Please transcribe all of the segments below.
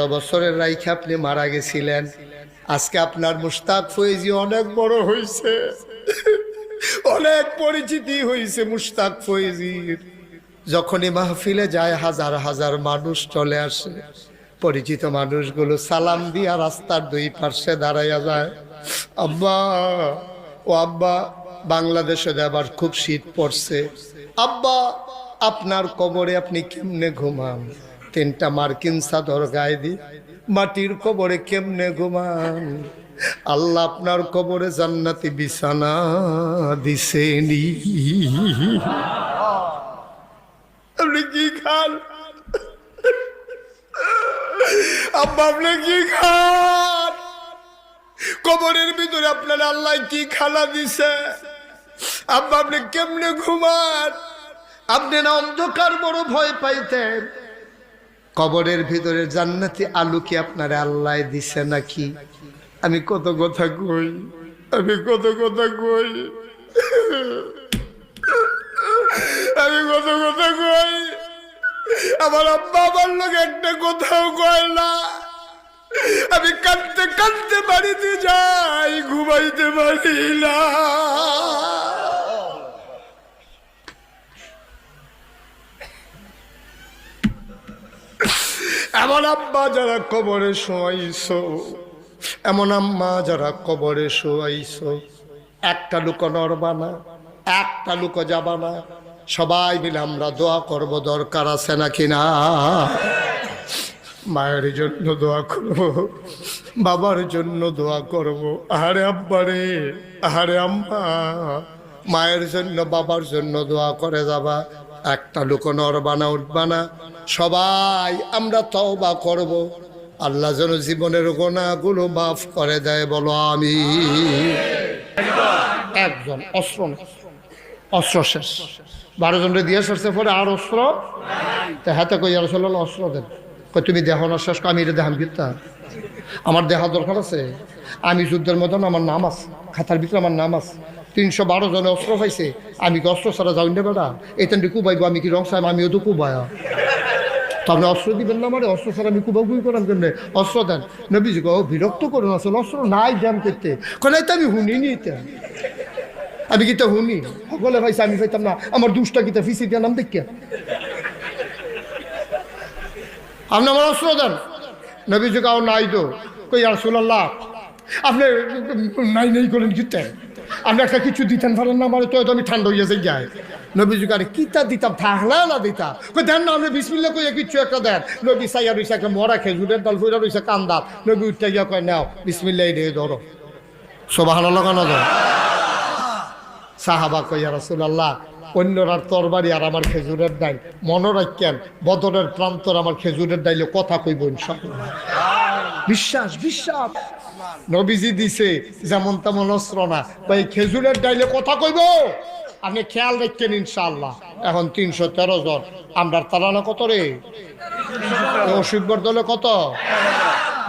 বছরের রাইখে আপনি মারা গেছিলেন। আজকে আপনার মুস্তাক ফয়েজি অনেক বড় হয়েছে অনেক পরিচিতি হয়েছে মুস্তাক ফয়েজির। যখনই মাহফিলে যায় হাজার হাজার মানুষ চলে আসে। পরিচিত মানুষগুলো সালাম দিয়া রাস্তার দুই পার্শ্বে দাঁড়াইয়া যায়। আব্বা ও আব্বা বাংলাদেশে আবার খুব শীত পড়ছে। আব্বা আপনার কবরে আপনি কেমনে ঘুমান? তিনটা মার্কিন চাদর গায়ে দি, মাটির কবরে কেমনে ঘুমান? আল্লাহ আপনার কবরে জান্নাতি বিছানা দিছেনি আপনি কি খান? আব্বা, আপনি কি খান? কবরের ভিতরে আপনার আল্লাহ কি খানা দিছে? আব্বা, আপনি কেমনে ঘুমান? আপনি না অন্ধকার বড় ভয় পাইতেন। কবরের ভিতরে জান্নাতি আলু কি আপনার আল্লাহ দিছে নাকি? আমি কত কথা কই, আমি কত কথা কই। আমি কত কথা কই। আমার আব্বা আমার লোক একটা কোথাও কয় না। আমি কাঁদতে কাঁদতে বাড়িতে যাই, ঘুমাইতে পারি না। এমন আব্বা যারা কবরে শোয়াইছ, এমন আম্মা যারা কবরে শোয়াইছ, একটা লুক নড়বা না, একটা লুক যাবা না। সবাই মিলে আমরা দোয়া করব, দরকার আছে নাকি না? মায়ের জন্য দোয়া করব, বাবার জন্য দোয়া করব। আহারে আব্বারে আহারে আম্মা, মায়ের জন্য বাবার জন্য দোয়া করে যাবা। একটা লোক নড়বানা উঠবানা সবাই, আমরা তওবা করব। আল্লাহ যেন জীবনের গোনাগুলো মাফ করে দেয়, বলো আমি একজন অস্ত্র অস্ত্র শেষ। বারো জনরে দিয়ে সরছে, পরে আর অস্ত্র? তা হাতে কই আর চলো অস্ত্র দেন। তুমি দেহ না শেষ আমি এটা দেহাম কিতা? আমার দেখা দরকার আছে। আমি যুদ্ধের মতন আমার নাম আছে। খাতার ভিতরে আমার নাম আছে। তিনশো বারো জনে অস্ত্র পাইছে। আমি কি অস্ত্র ছাড়া যাই না বেড়া এতেন কুবাইবো, আমি কি রং সাহেব? আমিও তো কুবায়া। তো আপনি অস্ত্র দিবেন না মানে? অস্ত্র ছাড়া আমি কুবাকুই করার জন্য অস্ত্র দেন। নবীজি গো বিরক্ত করুন আসলে অস্ত্র নাই জ্যাম করতে। কোথায় তো আমি শুনিনি এটা। আমি কিতা শুনি সকলে ভাইছে, আমি পাইতাম না। আমার দুষ্টা কিতা ফিসি দিয়া নাম দেখিয়া? আপনি আমার অস্ত্র দেন। নবীজি কাউ নাই তো। কই আর সুল্লাহ আপনি নাই নাই করেন কিতে আপনি একটা কিছু দিতেন পারেন না আমার তো হয়তো আমি ঠান্ডা হয়ে যাই যায়। নবীজি আরে কিতা দিতাম? থাকলা না দিতা? কই দেন না, আপনি বিসমিল্লা কইয়া কিছু একটা দেন। নবী সাইয়া রইছে মরা খেজুরের ডাল ফুরা রইছে কান্দাত নবী উঠতে গিয়া কয়, নাও বিসমিল্লাই দিয়ে ধরো। সবাহ লাগানো ধর? সাহাবা কইয়া রাসূলুল্লাহ অন্যরার তরবারি আর আমার খেজুরের ডাইল মনে রাখেন, বদরের প্রান্তর আমার খেজুরের ডাইলে কথা কইব ইনশাআল্লাহ। বিশ্বাস বিশ্বাস। নবীজি দিছে, যেমন তেমন অস্ত্র না। ভাই, খেজুরের ডাইলে কথা কইব? আপনি খেয়াল রাখছেন ইনশাল্লাহ এখন তিনশো তেরো জন। আমরা তারা কত রে? অসুখ দলে কত?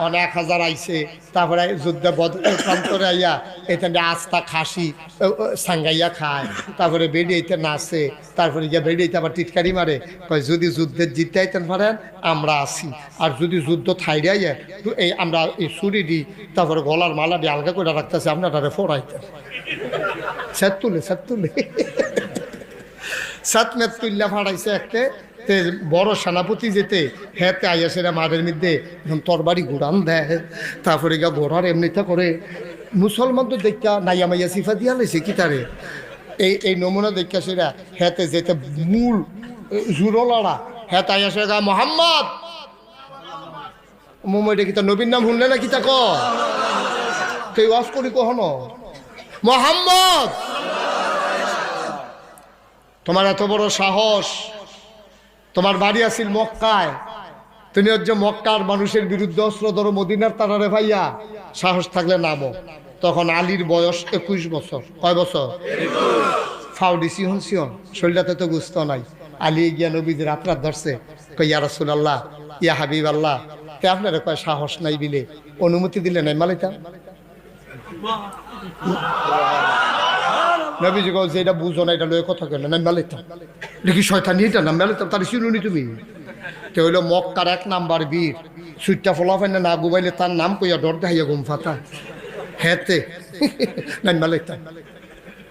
অনেক হাজার আইছে, তারপরে যুদ্ধে বদলের প্রান্তরে আইয়া এখানে আস্তা খাসি সাঙ্গাইয়া খায়। তারপরে বেরিয়েতে নাচে, তারপরে গিয়ে বেরিয়েতে আবার টিটকারি মারে। কয়, যদি যুদ্ধে জিততে আইতেন পারেন, আমরা আসি আর যদি যুদ্ধ থাইরে আইয়া তো এই আমরা এই ছুরি দিই তারপরে গলার মালা দিয়ে আলগা করে রাখতেছে আপনারা ফোড়াইতেন। স্যার তুলে স্যার তুলে। সাত মেত তুল্লা ফাড়াইছে একটা তে বড় সেনাপতি যেতে, হেতে আইয়া সেরা মাঠের মধ্যে এখন তরবারি ঘুরান দেয়, তারপরে গা ঘোড়ার এমনিটা করে। মুসলমান তো দেখা নাইয়া মাইয়া সিফা দিয়া লাইছে কি তারে? এই এই নমুনা দেখা সেরা হেতে যেতে মূল জুরো লড়া হেতে আইয়া সে গা মোহাম্মদ। মোমইটা কিতা নবীর নাম শুনলে না কিতা ক তুই ওয়াজ করি কখনো? মোহাম্মদ! তোমার এত বড় সাহস তোমার বাড়ি আসিল মক্কায়। তুমি হচ্ছে মক্কার মানুষের বিরুদ্ধে অস্ত্র ধরো, মদিনার তারারে ভাইয়া। সাহস থাকলে নামো। তখন আলীর বয়স একুশ বছর। কয় বছর? ফাউডি সিহন সিহন। শরীরটাতে তো গুস্ত নাই। আলী গিয়া নবীদের আপনার ধরছে। কই ইয়া রাসুল আল্লাহ ইয়া হাবিব আল্লাহ তে আপনারা কয় সাহস নাই বিলে। অনুমতি দিলে নাই মালিতা নবীজি যে এটা বুঝো না, এটা লয়ে কথা কেন না মেলাইতাম। দেখি শয়তানি এটা? না মেলাইতাম, তার শুনুনি তুমি। তে হইল মক্কার এক নাম্বার বীর, সুইটটা ফলাফেন না গুবাইলে তার নাম কইয়া ডর দেখাইয়া ঘুম ফাতা হেতে নাই মালিক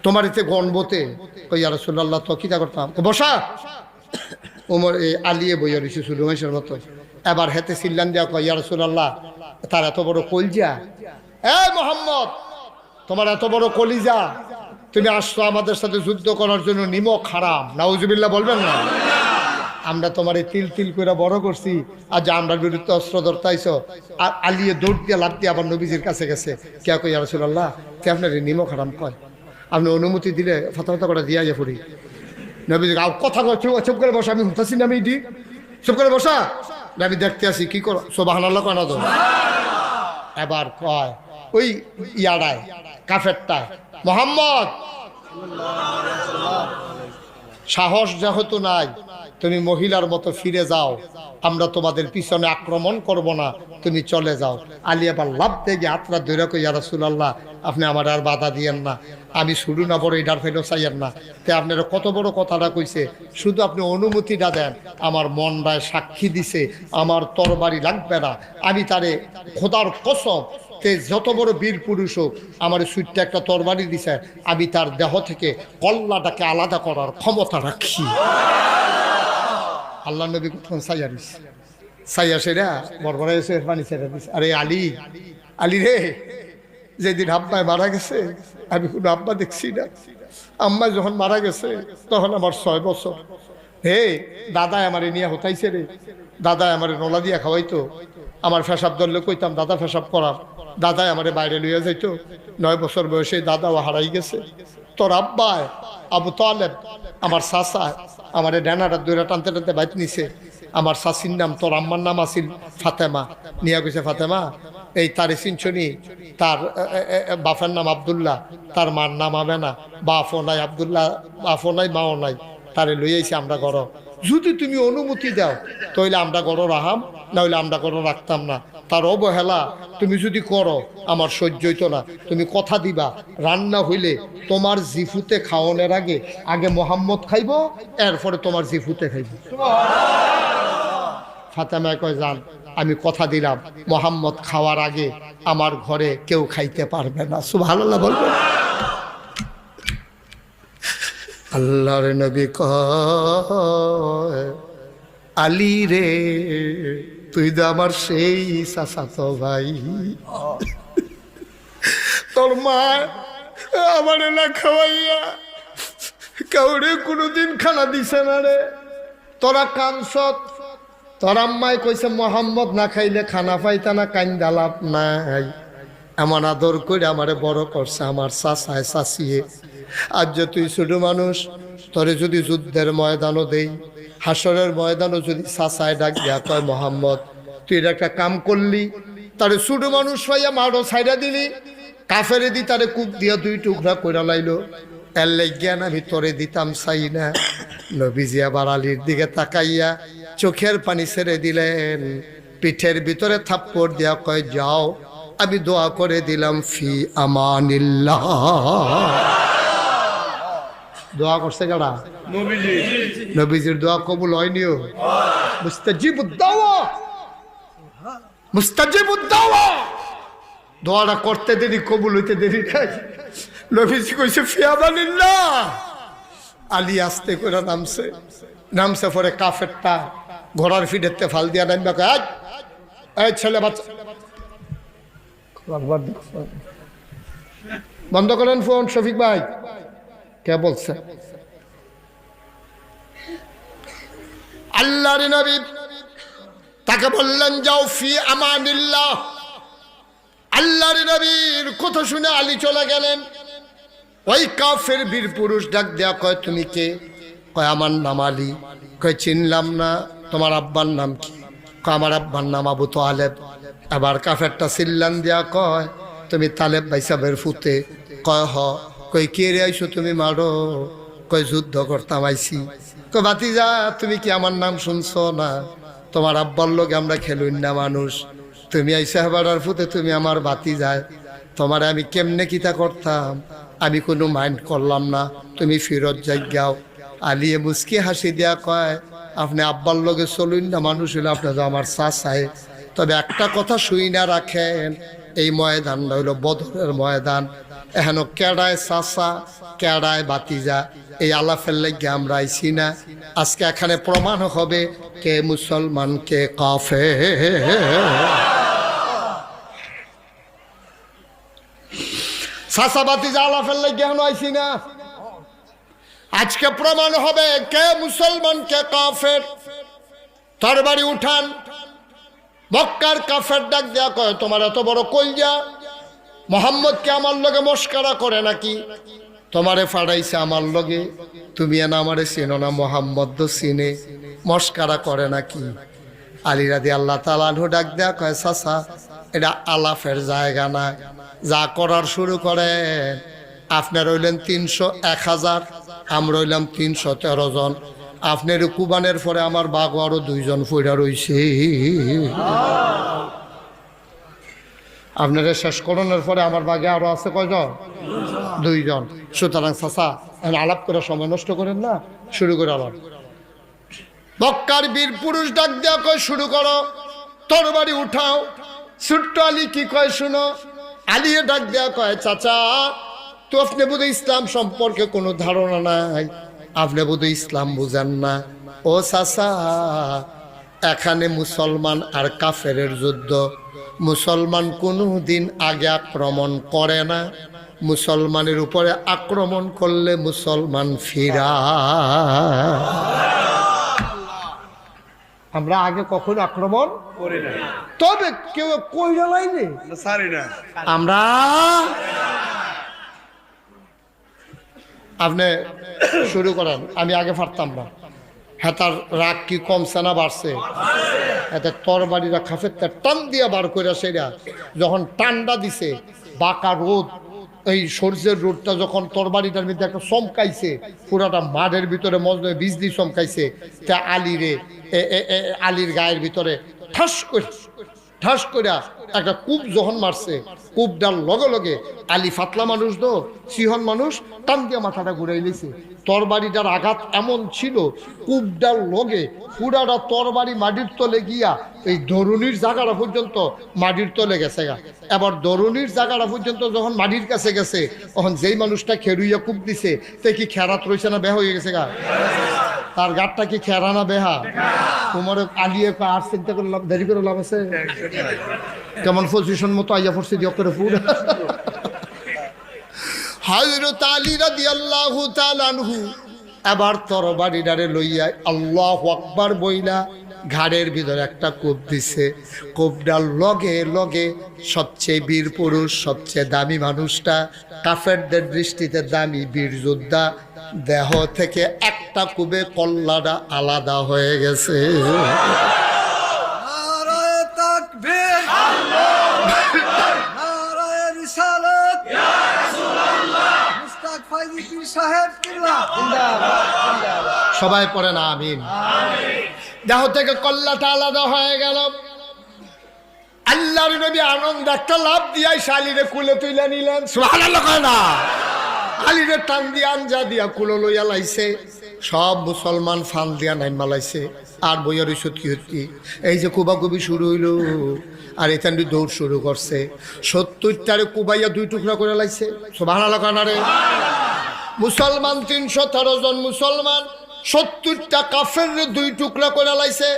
তোমার এতে গণবতে কইয়া রসুল্লাহ তো কিতা করতাম? বসা। ওমর এই আলিয়ে বইয়া রয়েছে সুলুমেশের মতো। এবার হেতে সিল্লান দিয়া কয়, ইয়া রসুল্লাহ তার এত বড় কলজা। এ মোহাম্মদ, তোমার এত বড় কলিজা। তুমি আসছো আমাদের সাথে যুদ্ধ করার জন্য নিমক হারাম নাউজুবিল্লাহ বলবেন না? আমরা তোমার এই তিল তিল করে বড় করছি, আর যে আমরা বিরুদ্ধে অস্ত্র ধরতাইছ, আর আলিয়ে দৌড় দিয়ে লাভ দিয়ে আবার নবীজির কাছে গেছে। কে কই রসুল্লাহ কে আপনার এই নিমক কয়? আপনি অনুমতি দিলে ফাতা করে দিয়া যায় পড়ি নবীজি কথা চুপ করে বসা, আমি হুতাছি না আমি ইডি চুপ করে বসা। আমি দেখতে আসি কি করো সোবাহান আল্লাহ কয় না তো? এবার কয় ওই ইয়াডায়, কাফেরটায়। মোহাম্মদ! সাহস যেহেতু নাই, তুমি মহিলার মতো ফিরে যাও। আমরা তোমাদের পিছনে আক্রমণ করব না, তুমি চলে যাও। আলী আবার লাভ দেখে হাতরা ধরে কই রাসুলাল্লাহ, আপনি আমার আর বাধা দিয়েন না। আমি শুরু না বড় এটার ফেলেও চাইয়েন না। তে আপনারা কত বড় কথাটা কইছে, শুধু আপনি অনুমতিটা দেন, আমার মনটায় সাক্ষী দিছে, আমার তরবারি লাগবে না। আমি তারে খোদার কসম তে যত বড় বীর পুরুষ হোক, আমার সুইটটা একটা তরবারি দিছে, আমি তার দেহ থেকে কল্লাটাকে আলাদা করার ক্ষমতা রাখি আল্লাহ নবী কোথাও সাইয়া দিস সাইয়া সেরা বরবরা এসে পানি ছেড়ে দিস আরে আলী আলী রে, যেদিন আব্বায় মারা গেছে, আমি কোনো আব্বা দেখছি না। আম্মা যখন মারা গেছে, তখন আমার ছয় বছর। হে দাদা আমারে নিয়ে হতাইছে রে। দাদা আমারে নলা দিয়া খাওয়াইতো। আমার ফেসাব ধরলে কইতাম, দাদা ফেসাব করার। দাদাই আমারে বাইরে লইয়া যাইত। নয় বছর বয়সে দাদাও হারাই গেছে। তোর আব্বায় আবু তালেব, আমার চাচা, আমারে ডেনাটা দৈরা টানতে টানতে বাইত নিছে। আমার শাসির নাম, তোর আম্মার নাম আছিল ফাতেমা। নিয়া গেছে ফাতেমা, এই তার চিনছনি, তার বাপের নাম আবদুল্লাহ, তার মার নাম হবে না। বাপও নাই, আবদুল্লাহ, বাপও নাই, মাও নাই। তারে লইয়াইছে আমরা গড়। যদি তুমি অনুমতি দাও তাহলে আমরা গড় রাহাম নাহলে আমরা গড় রাখতাম না। তার অবহেলা তুমি যদি করো, আমার সহ্য না। তুমি কথা দিবা, রান্না হইলে তোমার জিফুতে খাওয়ানোর আগে আগে মোহাম্মদ খাইব, এরপরে তোমার জিফুতে খাইব। ফাতেমায় কয় যান আমি কথা দিলাম, মোহাম্মদ খাওয়ার আগে আমার ঘরে কেউ খাইতে পারবে না। সুবহানাল্লাহ বলবে। আল্লাহর নবী কয়, আলী রে তুই তো আমার সেই চাচা চাচাতো ভাই। তোর মা আমার না খাওয়াইয়া কাউরে কোনোদিন খানা দিছে না রে। তোরা কানসত, তোর আম্মাই কইছে, মোহাম্মদ না খাইলে খানা পাইতা না কান্দা লাভ নাই। এমন আদর করে আমারে বড় করছে আমার চাচায় চাচিয়ে আজ যে তুই ছোট মানুষ, তোরে যদি যুদ্ধের ময়দানও দেই হাসরের ময়দানও যদি চাচায় ডাক দেয়া কয়, মোহাম্মদ, তুই এটা একটা কাম করলি। তারে ছোট মানুষ হইয়া মারো ছাইরা দিলি। কাফেরে দি তারে কুক দিয়া দুই টুকরা কইরা লাইলো। এর জ্ঞান আমি তোরে দিতাম চাই না। নবীজি আবার আলীর দিকে তাকাইয়া চোখের পানি ছেড়ে দিলেন। পিঠের ভিতরে থাপ্পড় দিয়া কয়, যাও, আমি দোয়া করে দিলাম ফি আমানিল্লাহ। দোয়া করছে কারা নবীজির দোয়া কবুল হয়নিও মুস্তাজিবুদ্দাওয়া। দোয়াটা করতে দেরি কবুল হইতে দেরি খাই নবীজি কইছে ফিয়াবানিল্লাহ আলী আস্তে করে নামছে। নামছে পরে কাফেরটা ঘোড়ার ফিডেতে ফাল দিয়া নামবা "আয়, এই ছেলে বাচ্চা। বন্ধ করেন ফোন শফিক ভাই। কে বলছে? আল্লাহর নবী তাকে বললেন, যাও ফি আমানিল্লাহ। আল্লাহর নবীর কথা শুনে আলী চলে গেলেন। ওই কাফের বীর পুরুষ ডাক দেয়া, কয়, তুমি কে? কয়, আমার নাম আলী। কয়, চিনলাম না। তোমার আব্বার নাম কি? কয়, আমার আব্বার নাম আবু তো আলেব আবার কাফেরটা সিল্লান দিয়া, কয়, তুমি তালেব বাইসাবের ফুতে। কয়, হ। কই কে রে আইসো তুমি মারো? কয়, যুদ্ধ করতাম আইসি কয় বাতিজা তুমি কি আমার নাম শুনছো না? তোমার আব্বার লোক আমরা খেলুন না মানুষ। তুমি আইসা হেবাড়ার ফুতে, তুমি আমার বাতি যায় তোমার আমি কেমনে কিতা করতাম? আমি কোনো মাইন্ড করলাম না। তুমি ফিরত যাই গাও আলিয়ে মুসকি হাসি দিয়া কয়, আপনি আব্বার লগে চলুন না মানুষ হইলে আপনি তো আমার চাচায় তবে একটা কথা শুই না রাখেন, এই ময়দানটা হইল বদরের ময়দান। এহেন কেডায় চাচা কেডায় বাতিজা, এই আলাফের লেগে আমরা আইছি না। আজকে এখানে প্রমাণ হবে কে মুসলমান, কে কাফে চাচা বাতিজা, আলাফের লেগে এখন আইছি না। আজকে প্রমাণ হবে কে মুসলমান, কে কাফের। তরবারি উঠান, মক্কার কাফের ডাক দেয়া কয়, তোমার এত বড় কলজা? মোহাম্মদকে আমার লগে মস্কারা করে নাকি? তোমারে ফাড়াইছে আমার লগে। তুমি এনা আমারে চিনো না মোহাম্মদ তো চিনে। মস্কারা করে নাকি? আলিরাদি আল্লাহ তালানহু ডাক দেয়া কয়, চাচা, এটা আলাফের জায়গা না। যা করার শুরু করে আপনার রইলেন তিনশো এক হাজার আমরা রইলাম তিনশো তেরো জন। আপনার কুবানের পরে আমার বাঘ আরও দুইজন ফইরা রইছে। আপনারা শেষ করণের পরে আমার বাঘে আরও আছে কয়জন? দুইজন। সুতরাং চাষা আলাপ করে সময় নষ্ট করেন না, শুরু করে আলাপ। বক্কার বীর পুরুষ ডাক দেওয়া কয়, শুরু করো। তোর বাড়ি উঠাও। ছোট্ট আলী কি কয়, শুনো। আলিয়ে ডাক দেওয়া কয়, চাচা, তো আপনি বোধহয় ইসলাম সম্পর্কে কোনো ধারণা নাই? আপনি বোধহয় ইসলাম বুঝেন না। ও চাচা এখানে মুসলমান আর কাফেরের যুদ্ধ। মুসলমান কোনো দিন আগে আক্রমণ করে না। মুসলমানের উপরে আক্রমণ করলে মুসলমান ফিরা। আমরা আগে কখন আক্রমণ করি না তবে কেউ কইরা লাইনে না সারি না। আমরা আপনি শুরু করেন আমি আগে পারতাম না। হ্যাঁ তার রাগ কি কমছে না বাড়ছে? এতে তরবারিরা তার টান দিয়ে বার করে সেটা যখন টান্ডা দিছে, বাঁকা রোদ, এই সূর্যের রোদটা যখন তরবারিটার মধ্যে একটা চমকাইছে, পুরাটা মাঠের ভিতরে মজলে বিজলি চমকাইছে, তা আলিরে আলির গায়ের ভিতরে ঠাস করে ঠাস করে একটা কূপ যখন মারছে। কূপটার লগে লগে আলি ফাতলা মানুষ তো সিহন মানুষ টান দিয়ে মাথাটা ঘুরাই লিছে তরবারিটার আঘাত এমন ছিল কূপটার লগে পুরাটা তরবারি মাটির তলে গিয়া এই দরুনির জায়গাটা পর্যন্ত মাটির তলে গেছে গা। এবার দরুনির জায়গাটা পর্যন্ত যখন মাটির কাছে গেছে, তখন যেই মানুষটা খেরুইয়া কূপ দিছে, তে কি খেরাত রয়েছে না বেহ হয়ে গেছে গা? তার গাটটা কি খেরা না বেহা? তোমার আলিয়ে আর চিন্তা করে দেরি করে লাভ আছে? কেমন পজিশন মতো আইয়া পড়ছে দিও করে পুরো? হযরত আলী রাদিয়াল্লাহু তাআলা আনহু এবার তরবারিটারে লইয়া আল্লাহু আকবার বইলা ঘাড়ের ভিতরে একটা কূপ দিছে। কূপটার লগে লগে সবচেয়ে বীর পুরুষ, সবচেয়ে দামি মানুষটা, কাফেরদের দৃষ্টিতে দামি বীর যোদ্ধা, দেহ থেকে একটা কূপে কল্লাটা আলাদা হয়ে গেছে। সবাই পড়ে না, আমিন। দেহ থেকে কল্লাটা আলাদা হয়ে গেল। আল্লাহর নবী আনন্দ একটা লাভ দিয়াই শালিরে কুলে তুইলা নিলেন। না। আলিরে টান দিয়া আঞ্জা দিয়া কুলো লইয়া লাইছে। সব মুসলমান ফান দিয়া নাইমা লাইছে। আর বইয়া রইছত কি হচ্ছি এই যে কুবাকুবি শুরু হইল, আর এখান দিয়ে দৌড় শুরু করছে। সত্তরটারে কুবাইয়া দুই টুকরা করে লাইছে। সুবহানাল্লাহ কয় রে। মুসলমান তিনশো তেরো জন মুসলমান। সত্তরটা কাফের দুই টুকরা করে লাইছে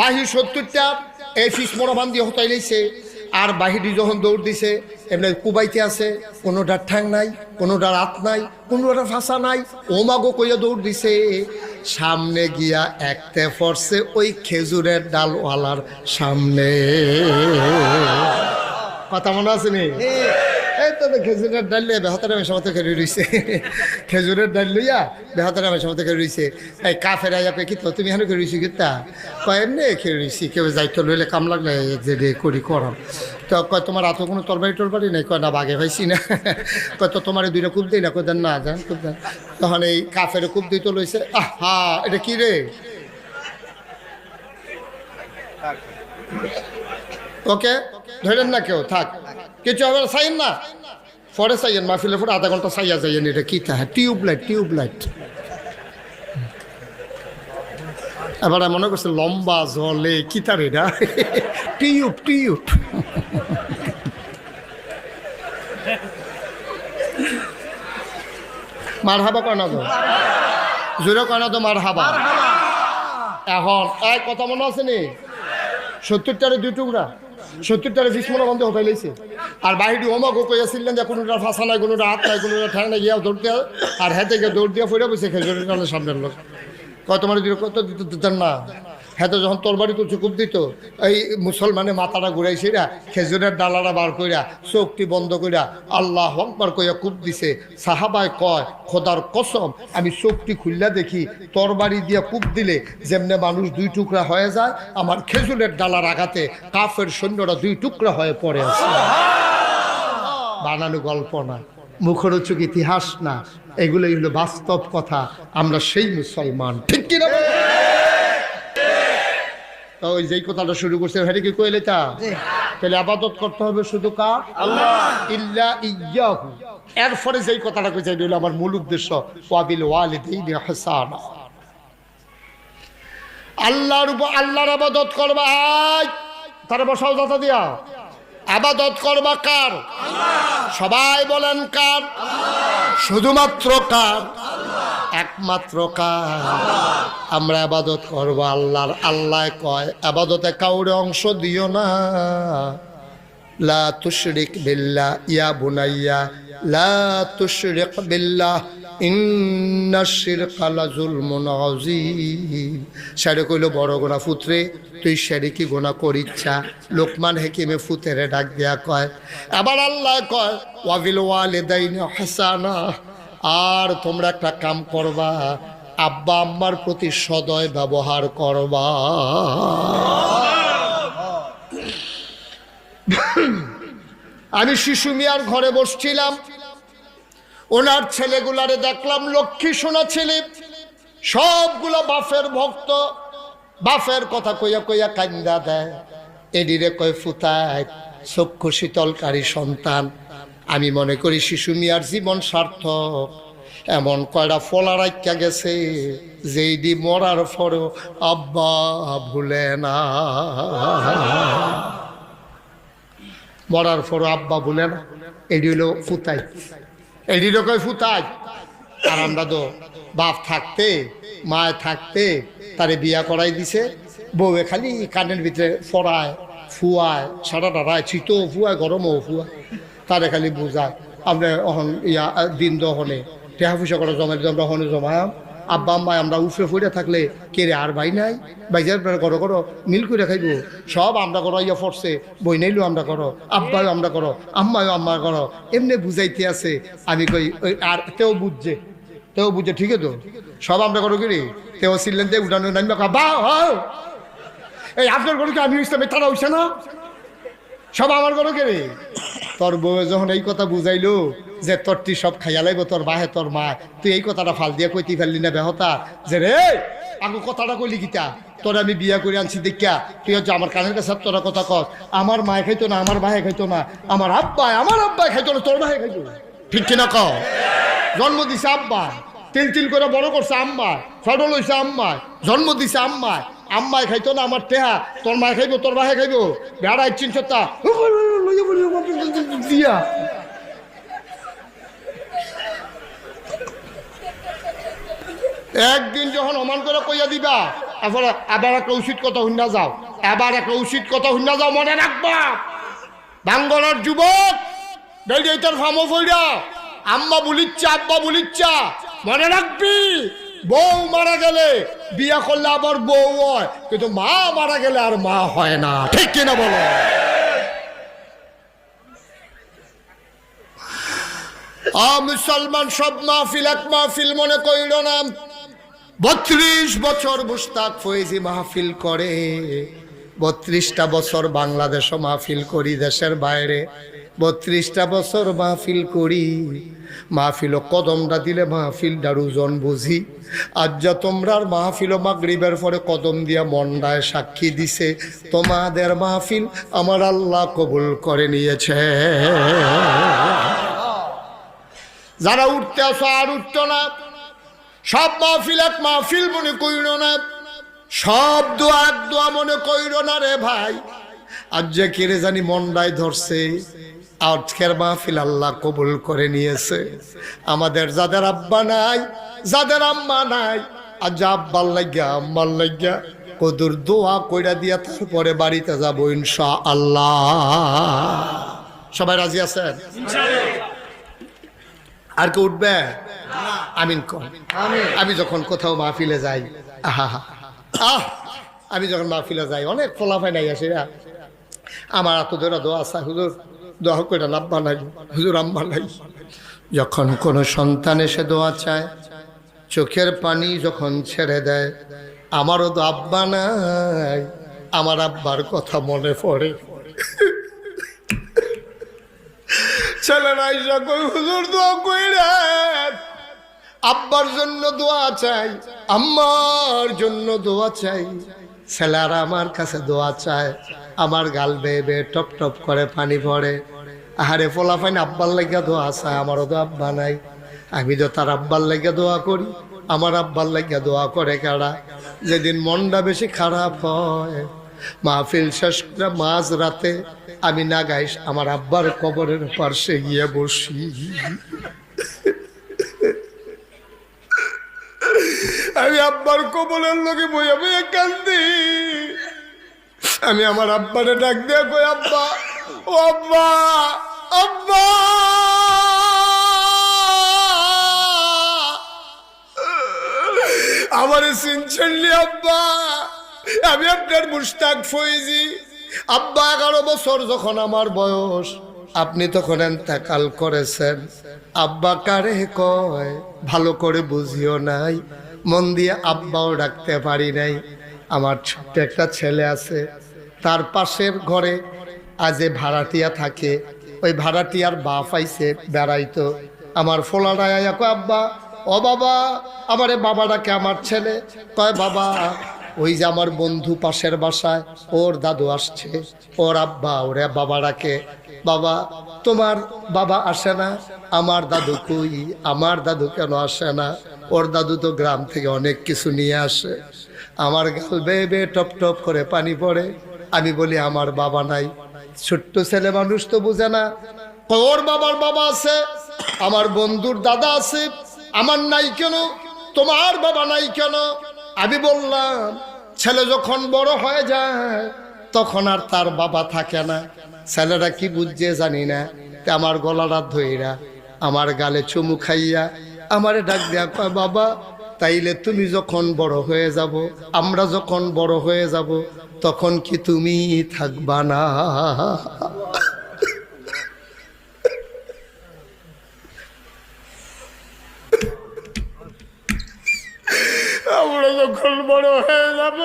বাহি সত্তরটা এই ফিস মরবান দিয়ে হতাই লাইছে, আর বাহিরি যখন দৌড় দিছে, এমনি কুবাইতে আছে, কোনোটার ঠ্যাং নাই, কোনোটার হাত নাই, কোনোটার ফাঁসা নাই, ওমাগো কইয়া দৌড় দিছে, সামনে গিয়া একতে পড়ছে ওই খেজুরের ডালওয়ালার সামনে। কথা মনে আছে নি? এই তো তো খেজুরের ডাল লইয়া বেহাতার আমি সময় খেলে রইছে। খেজুরের ডাল লইয়া বেহাতার আমি সময় খেলে রইছে। এই কাফের আইয়া কই কি তো তুমি হেন করে রইছি কিতা? কয় এমনি খেলে রইছি কেউ যাইতো লইলে কাম লাগলে যে করি করাম। তো কয় তোমার এত কোনো তরবারি টরবারি নেই? কয় না বাগে পাইছি না। কয় তো তোমার দুইটা কূপ দিই না? কয় দেন না যান কূপ দেন। তখন এই কাফের কূপ দিতে লইছে আহা এটা কি রে? ওকে ধরেন না কেউ থাক। কিছু হবে না, চাইন না? পরে চাইয়েন, মাহফিলে পরে আধা ঘণ্টা চাইয়া যাইয়েন এটা কি লাইট টিউব লাইট এবার মনে করছে লম্বা জলে, কি তার এটা? Tube tube. মার হাবা কয় না তো? জোরে কয় না তো মার হাবা এখন এক কথা মনে আছে নি? সত্তরটারে দুই টুকরা, সত্তরটারে বিশ মনে বন্ধ হতে লাইছে আর বাহিরে ওমাগো কই আসছিলেন যে কোনোটা ফাঁসা নাই, কোনোটা হাত নাই, কোনোটা ঠ্যাং নাই, গিয়া দৌড় দিয়া আর হাতে গিয়ে দৌড় দিয়া ফিরে বসে খেজুরের টানের সামনের লোক। মানে দিল, কত দিত দিতেন না। হ্যাঁ তো যখন তরবারি তো খুব দিত, এই মুসলমানে মাথাটা ঘুরাইছে না খেজুরের ডালাটা বার কইরা, চোখটি বন্ধ কইরা, আল্লাহ আকবার কইয়া কূপ দিছে। সাহাবায় কয়, খোদার কসম, আমি চোখটি খুললা দেখি, তরবারি দিয়া কূপ দিলে যেমনে মানুষ দুই টুকরা হয়ে যায়, আমার খেজুরের ডালার আঘাতে কাফের সৈন্যরা দুই টুকরা হয়ে পড়ে আছে। বানানো গল্প না মুখরোচক ইতিহাস না এগুলোই হলো বাস্তব কথা। আমরা সেই মুসলমান ঠিক কিনা? তো ওই যেই কথাটা শুরু করছে হেরে কি কইলে তা তাহলে আবাদত করতে হবে শুধু কার? আল্লাহ। ইল্লা ইয়াহু। এরপরে যেই কথাটা কইছে এটা হলো আমার মূল উদ্দেশ্য ওয়াবিল ওয়ালিদাইনি ইহসানা। আল্লাহর উপর আল্লাহর আবাদত করবা তার বসাও দাতা দিয়া। আবাদত করবা কার? সবাই বলেন কার? শুধুমাত্র কার? একমাত্র কার। আমরা আবাদত করব আল্লাহর। আল্লাহ কয় আবাদতে কাউরে অংশ দিও না। লা তুশরিক বিল্লাহ ইয়া বুনাইয়া লা তুশরিক বিল্লাহ ইন্না শিরকা লাযুলমুন আযীম। সারে কইল, বড় গোনা ফুতরে তুই সারে কি গোনা করিচ্ছা? লোকমান হেকিমে ফুতেরে ডাক দিয়া কয়, আবার আল্লাহ কয়, ওয়াবিল ওয়ালিদাইনি হাসানা। আর তোমরা একটা কাম করবা, আব্বা আম্মার প্রতি সদয় ব্যবহার করবা। আমি শিশু মিয়ার ঘরে বসছিলাম। ওনার ছেলেগুলারে দেখলাম, লক্ষ্মী সোনা ছেলে। সবগুলো বাফের ভক্ত। বাফের কথা কইয়া কইয়া কান্দা দেয়। এডিরে কয়, ফুতায়, চক্ষু শীতলকারী সন্তান। আমি মনে করি শিশু মিয়ার জীবন সার্থক। এমন কয়টা ফলা রাখা গেছে, যেই দি মরার পরও আব্বা ভুলে না। মরার পরও আব্বা ভুলে না। এটি হলো ফুতাই এটি হলো কয় ফুতাই? আর আমরা তো বাপ থাকতে, মায় থাকতে তারে বিয়া করাই দিছে। বউয়ে খালি কানের ভিতরে ফড়ায়, ফুয়ায়, সারা ডাড়ায় শীতও ফুয়ায়, গরমও ফুয়ায়। তারে খালি বুঝায়, আমরা অহন ইয়া, দিন দহনে টেহা ফুসা করে জমা আমরা হনে জমায়াম আব্বা আম্মায় আমরা উফরে ফুড়ে থাকলে কে রে আর ভাই নাই? বাইজার করো করো মিল করে খাইব। সব আমরা করো, ইয়া ফরছে, বই নাইলেও আমরা করো আব্বাও আমরা করো আম্মাও আম্মা করো। এমনি বুঝাইতে আছে, আমি কই আর তেও বুঝছে তেও বুঝছে ঠিক তো? সব আমরা করো কিরে তেও ছিলেন যে উঠানো নামবে বা হও এই আপনার করো কি আমি ইসলামে তারা হইছে না? সব আমার করো কে রে? তোর বউ যখন এই কথা বুঝাইলো যে তোরটি সব খাইয়া লাইব তোর বাহে, তোর মা, তুই এই কথাটা ফাল দিয়া কইতে ফেললি না বেহতা? যে রে আগো কথাটা কইলি গীতা তোর আমি বিয়া করে আনছি দেখিয়া, তুই হচ্ছে আমার কানের কাছে তোরা কথা কর আমার মায়ে খাইতো না, আমার ভাই খাইতো না, আমার আব্বাই আমার আব্বাই খাইতো না, তোর ভাই খাইতো। ঠিক কিনা কও? জন্ম দিছে আব্বা। তিল তিল করে বড় করছে আম্মা ছোট লইছে আম্মা, জন্ম দিছে আম্মা। আম্মায় খাইতো না, আমার টেহা। তোর মায় খাইবো, তোর ভাই খাইবো। বেড়া ইচ্ছিন দিয়া। একদিন যখন অমান করে কইয়া দিবা এরপরে আবার একটা উচিত কথা শুনা যাও। এবার একটা উচিত কথা শুনা যাও, মনে রাখবা। বাঙ্গলার যুবক বেড়িয়ে ফামো ফইরা, আম্মা বলিচ্ছা, আব্বা বলিচ্ছা, মনে রাখবি। বউ মারা গেলে বিয়া করলে আবার বউ হয়, কিন্তু মা মারা গেলে আর মা হয় না। ঠিক কিনা বলো? মুসলমান সব মাহফিল, এক মাহফিল মনে কইল না। বত্রিশ বছর মুস্তাক ফয়েজি মাহফিল করে, বত্রিশটা বছর বাংলাদেশও মাহফিল করি দেশের বাইরে। বত্রিশটা বছর মাহফিল করি। মাহফিল কদমটা দিলে মাহফিল ওজন বুঝি। আজ তোমরার মাহফিল মাগরিবের পরে কদম দিয়া মন্ডায় সাক্ষী দিছে, তোমাদের মাহফিল আমার আল্লাহ কবুল করে নিয়েছে। যারা উঠতে আসো আর উঠতো না, সব মাহফিল এক মাহফিল মনে করিল না। সব দোয়া দোয়া মনে কইর না রে ভাই। আজ যে কেড়ে জানি মন্ডায় ধরছে আজকের মাহফিল আল্লাহ কবুল করে নিয়েছে। আমাদের যাদের আব্বা নাই যাদের আম্মা নাই আজ আব্বার লাগিয়া আম্মার লাগিয়া কদুর দোয়া কইরা দিয়া তারপরে বাড়িতে যাব ইনশা আল্লাহ সবাই রাজি আছেন? আর কে উঠবে? আমিন কর। আমি যখন কোথাও মাহফিলে যাই আহা আমি যখন মাহফিলে যাই অনেক ফলাফাই নাই আসে আমার এত ধরে দোয়া আছে হুজুর। দোয়া করে আব্বা নাই হুজুর আম্মা নাই যখন কোনো সন্তান এসে দোয়া চায়, চোখের পানি যখন ছেড়ে দেয়, আমারও তো আব্বা নাই, আমার আব্বার কথা মনে পড়ে। ছেলেরা এসে কই হুজুর দোয়া কইরেন আব্বার জন্য দোয়া চাই, আম্মার জন্য দোয়া চাই। ছেলেরা আমার কাছে দোয়া চায়। আমার গাল বেয়ে বেয়ে টপ টপ করে পানি পড়ে আহারে ফাইন আব্বার লেগে দোয়া চায়, আমারও তো আব্বা নাই। আমি তো তার আব্বার লেগে দোয়া করি, আমার আব্বার লেগে দোয়া করে কারা? যেদিন মনটা বেশি খারাপ হয়, মাহফিল শেষ করে মাঝ রাতে আমি না গাইস আমার আব্বার কবরের পার্শ্বে গিয়ে বসি। আমি আব্বার কবরের লোকে বইয়া বইয়া কান্দি। আমি আমার আব্বারে ডাক দিয়ে কই, আব্বা, ও আব্বা আব্বা! আমারে চিনছেন আব্বা? আমি আপনার মুস্তাক ফইজি আব্বা, এগারো বছর যখন আমার বয়স, আপনি তখন এন্তাকাল করেছেন। আব্বা কারে কয়, ভালো করে বুঝিও নাই মন দিয়ে আব্বাও ডাকতে পারি নাই। আমার ছোট্ট একটা ছেলে আছে। তার পাশের ঘরে আজে ভাড়াটিয়া থাকে। ওই ভাড়াটিয়ার বাপ আইছে, বেড়াইতো। আমার ফোলাডায় আব্বা, ও বাবা, আমারে বাবা ডাকে আমার ছেলে। কয়, বাবা, ওই যে আমার বন্ধু পাশের বাসায়, ওর দাদু আসছে। ওর আব্বা ওরে বাবা ডাকে। বাবা, তোমার বাবা আসে না? আমার দাদু কই? আমার দাদু কেন আসে না? ওর দাদু তো গ্রাম থেকে অনেক কিছু নিয়ে আসে। আমার গাল বেয়ে বেয়ে টপ টপ করে পানি পড়ে। আমি বলি, আমার বাবা নাই। ছোট্ট ছেলে মানুষ তো বুঝে না। ওর বাবার বাবা আছে, আমার বন্ধুর দাদা আছে, আমার নাই কেন? তোমার বাবা নাই কেন? আমি বললাম, ছেলে যখন বড় হয়ে যায়, তখন আর তার বাবা থাকে না। ছেলেরা কি বুঝছে জানি না। আমার গলাটা ধইরা, আমার গালে চুমু খাইয়া আমারে ডাক দেয়া কয় বাবা, তাইলে তুমি যখন বড় হয়ে যাব, আমরা যখন বড় হয়ে যাব, তখন কি তুমি থাকবা না? আমরা যখন বড় হয়ে যাব,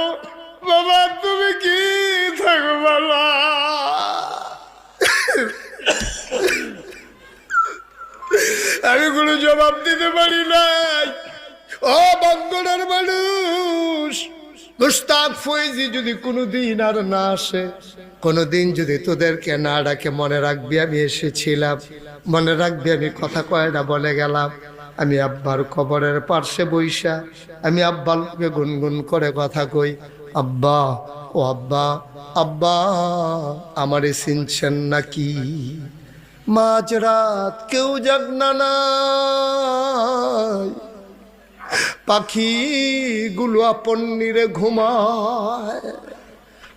বাবা, তুমি কি থাকবা না আমি কোনো জবাব দিতে পারি নাই। ও বঙ্গনের মানুষ, মুস্তাক ফয়েজি যদি কোনোদিন আর না আসে, কোনোদিন যদি তোদেরকে না ডাকে, মনে রাখবি আমি এসেছিলাম। মনে রাখবি আমি কথা কয়টা বলে গেলাম। আমি আব্বার কবরের পার্শ্বে বইসা, আমি আব্বার লোকে গুনগুন করে কথা কই, আব্বা, ও আব্বা আব্বা, আমারে চিনছেন নাকি? মাঝরাত কেউ জাগনা নাই। পাখিগুলো আপন নিরে ঘুমায়।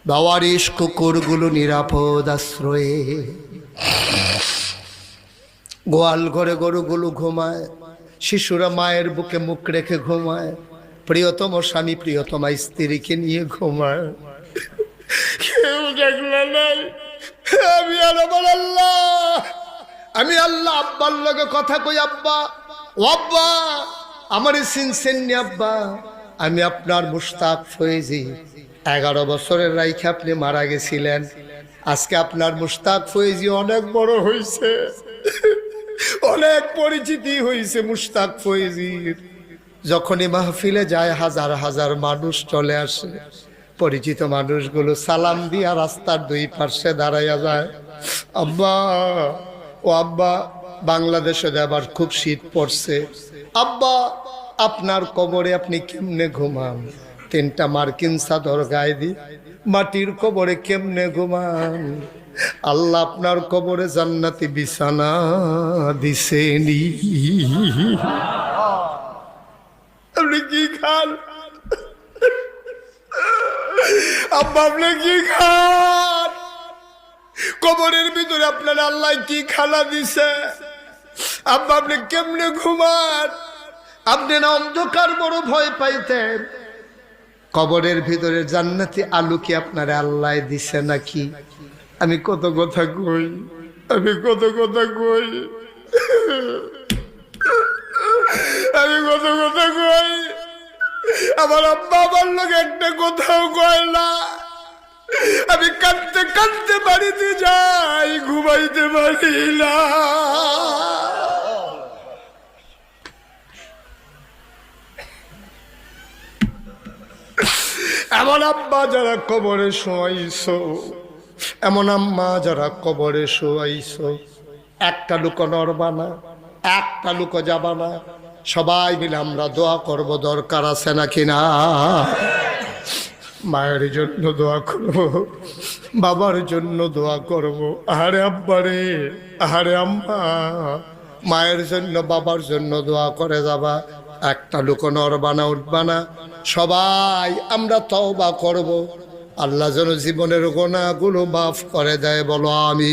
বাওয়ারিস কুকুরগুলো নিরাপদ আশ্রয়ে। গোয়াল ঘরে গরুগুলো ঘুমায়। শিশুরা মায়ের বুকে মুখ রেখে ঘুমায়। প্রিয়তম স্বামী প্রিয়তমা স্ত্রীকে নিয়ে ঘুমায়। কেউ দেখলে নাই। আমি আল্লাহ। আমি আল্লাহ, আব্বার লগে কথা কই, আব্বা। ও আব্বা, আমার সিনসেন আব্বা। আমি আপনার মুস্তাক ফয়েজি। এগারো বছরের রাইখে আপনি মারা গেছিলেন। আজকে আপনার মুস্তাক ফয়েজি অনেক বড় হয়েছে অনেক পরিচিতি হয়েছে মুস্তাক ফয়েজির। যখনই মাহফিলে যায়, হাজার হাজার মানুষ চলে আসে। পরিচিত মানুষগুলো সালাম দিয়া রাস্তার দুই পার্শ্বে দাঁড়াইয়া যায়। আব্বা, ও আব্বা, বাংলাদেশে আবার খুব শীত পড়ছে। আব্বা, আপনার কবরে আপনি কেমনে ঘুমান? তিনটা মার্কিন চাদর গায়ে দি, মাটির কবরে কেমনে ঘুমান? আল্লাহ আপনার কবরে জান্নাতি বিছানা দিছেনি। আপনি কি খান? আপনি কি খান? কবরের ভিতরে আপনার আল্লাহ কি খানা দিছে? আব্বা, আপনি কেমনে ঘুমান? আপনি না অন্ধকার, বড় ভয় পাইতেন। কবরের ভিতরে জান্নাতি আলু কি আপনার আল্লাহ দিছে নাকি? আমি কত কথা কই? আমি কত কথা কই? আমি কত কথা কই? আমার আব্বা আমার লোক একটা কোথাও কয় না। আমি কাঁদতে কাঁদতে বাড়িতে যাই, ঘুমাইতে পারি না। এমন আব্বা যারা কবরে শোয়াইছ, এমন আম্মা যারা কবরে শোয়াইছ, একটা লুকো নড়বা না, একটা লুকো যাবা সবাই মিলে আমরা দোয়া করব, দরকার আছে নাকি না? মায়ের জন্য দোয়া করব, বাবার জন্য দোয়া করব। আহারে আব্বারে আহারে আম্মা। মায়ের জন্য, বাবার জন্য দোয়া করে যাবা। একটা লুকো নড়বানা উঠবানা সবাই আমরা তওবা করব। আল্লাহ যেন জীবনের গোনাগুলো মাফ করে দেয়, বলো আমি